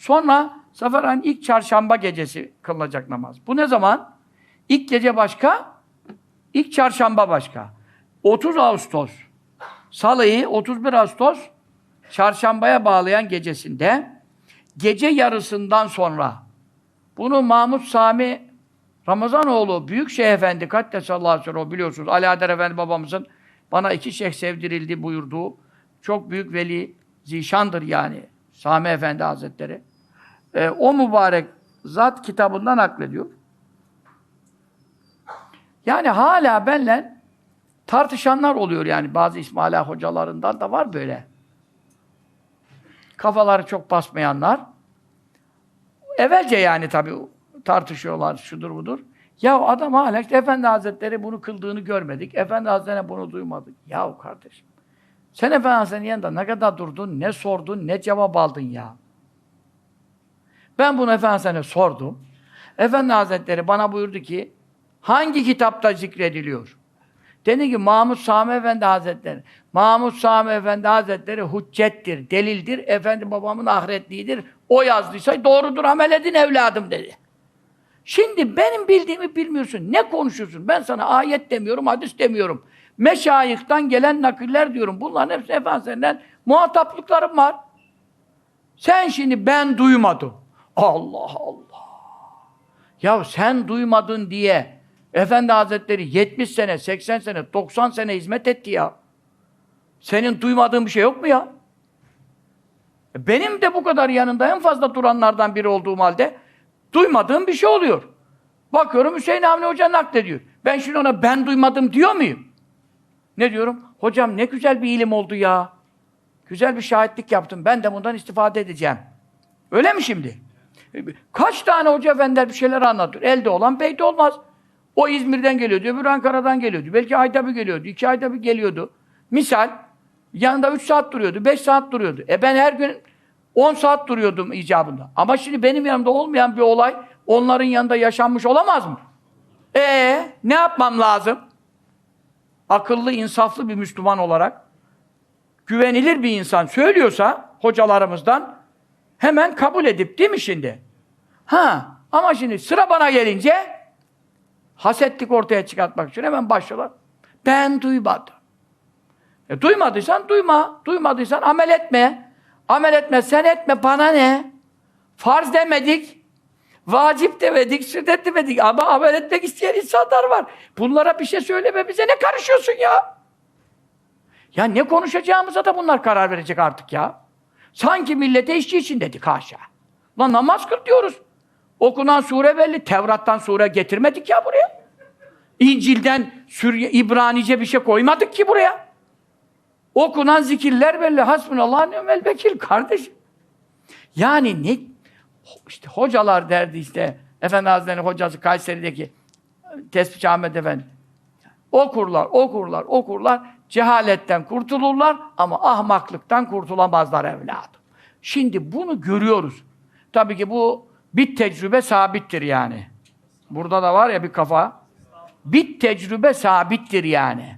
Sonra Safer ayının ilk çarşamba gecesi kılınacak namaz. Bu ne zaman? İlk gece başka, ilk çarşamba başka. 30 Ağustos, Salı'yı 31 Ağustos, çarşambaya bağlayan gecesinde, gece yarısından sonra, bunu Mahmud Sami Ramazanoğlu Büyük Şeyh Efendi Kaddesallahu aleyhi ve sellem, biliyorsunuz Adar Efendi babamızın bana iki şeyh sevdirildi buyurduğu çok büyük veli zişandır yani Sami Efendi Hazretleri. Ee, o mübarek zat kitabından naklediyor. Yani hala benle tartışanlar oluyor yani bazı İsmaila hocalarından da var böyle. Kafaları çok basmayanlar. Evvelce yani tabii tartışıyorlar şudur budur. Ya adam hala işte Efendi Hazretleri bunu kıldığını görmedik. Efendi Hazretleri bunu duymadık. Ya kardeşim. Sen Efendi Hazretleri'nin yanında ne kadar durdun, ne sordun, ne cevap aldın ya. Ben bunu Efendi Hazretleri'ne sordum. Efendi Hazretleri bana buyurdu ki hangi kitapta zikrediliyor? Dedi ki Mahmud Sami Efendi Hazretleri. Mahmud Sami Efendi Hazretleri hüccettir, delildir. Efendi babamın ahiretliğidir. O yazdıysa doğrudur amel edin evladım dedi. Şimdi benim bildiğimi bilmiyorsun. Ne konuşuyorsun? Ben sana ayet demiyorum, hadis demiyorum. Meşayihtan gelen nakiller diyorum. Bunların hepsi Efendimiz'den muhataplıklarım var. Sen şimdi ben duymadım. Allah Allah. Ya sen duymadın diye Efendi Hazretleri 70 sene, 80 sene, 90 sene hizmet etti ya. Senin duymadığın bir şey yok mu ya? E Benim de bu kadar yanında en fazla duranlardan biri olduğum halde duymadığım bir şey oluyor. Bakıyorum Hüseyin Avni Hoca naklediyor. Ben şimdi ona ben duymadım diyor muyum? Ne diyorum? Hocam ne güzel bir ilim oldu ya. Güzel bir şahitlik yaptım. Ben de bundan istifade edeceğim. Öyle mi şimdi? Kaç tane hoca efendiler bir şeyler anlatıyor. Elde olan beyde olmaz. O İzmir'den geliyordu, öbür Ankara'dan geliyordu. Belki ayda bir geliyordu, iki ayda bir geliyordu. Misal, yanında üç saat duruyordu, beş saat duruyordu. E ben her gün 10 saat duruyordum icabında. Ama şimdi benim yanımda olmayan bir olay onların yanında yaşanmış olamaz mı? E ne yapmam lazım? Akıllı, insaflı bir Müslüman olarak güvenilir bir insan söylüyorsa hocalarımızdan hemen kabul edip değil mi şimdi? Ha ama şimdi sıra bana gelince hasetlik ortaya çıkartmak için hemen başlıyorlar. Ben duymadım. E, duymadıysan duyma. Duymadıysan amel etme. Amel etme, sen etme, bana ne? Farz demedik, vacip demedik, sünnet demedik ama amel etmek isteyen insanlar var. Bunlara bir şey söyleme, bize ne karışıyorsun ya? Ya ne konuşacağımıza da bunlar karar verecek artık ya. Sanki millete işçi için dedik haşa. Lan namaz kıl diyoruz. Okunan sure belli. Tevrat'tan sure getirmedik ya buraya. İncil'den Sürye, İbranice bir şey koymadık ki buraya. Okunan zikirler belli. Hasbunallah ni'mel vekil kardeşim. Yani ne işte hocalar derdi işte Efendi Hazretleri'nin hocası Kayseri'deki Tespih Ahmet Efendi. Okurlar, okurlar, okurlar. Cehaletten kurtulurlar ama ahmaklıktan kurtulamazlar evladım. Şimdi bunu görüyoruz. Tabii ki bu bir tecrübe sabittir yani. Burada da var ya bir kafa. Bir tecrübe sabittir yani.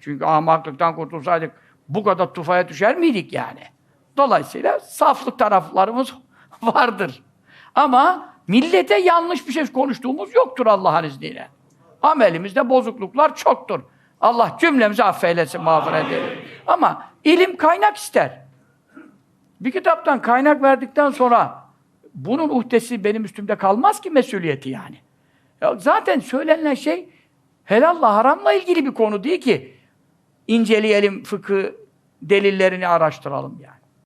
Çünkü ahmaklıktan kurtulsaydık bu kadar tufaya düşer miydik yani? Dolayısıyla saflık taraflarımız vardır. Ama millete yanlış bir şey konuştuğumuz yoktur Allah'ın izniyle. Amelimizde bozukluklar çoktur. Allah cümlemizi affeylesin, mağfiret eylesin. Ama ilim kaynak ister. Bir kitaptan kaynak verdikten sonra bunun uhdesi benim üstümde kalmaz ki mesuliyeti yani. Ya zaten söylenen şey helalla haramla ilgili bir konu değil ki inceleyelim fıkı delillerini araştıralım yani.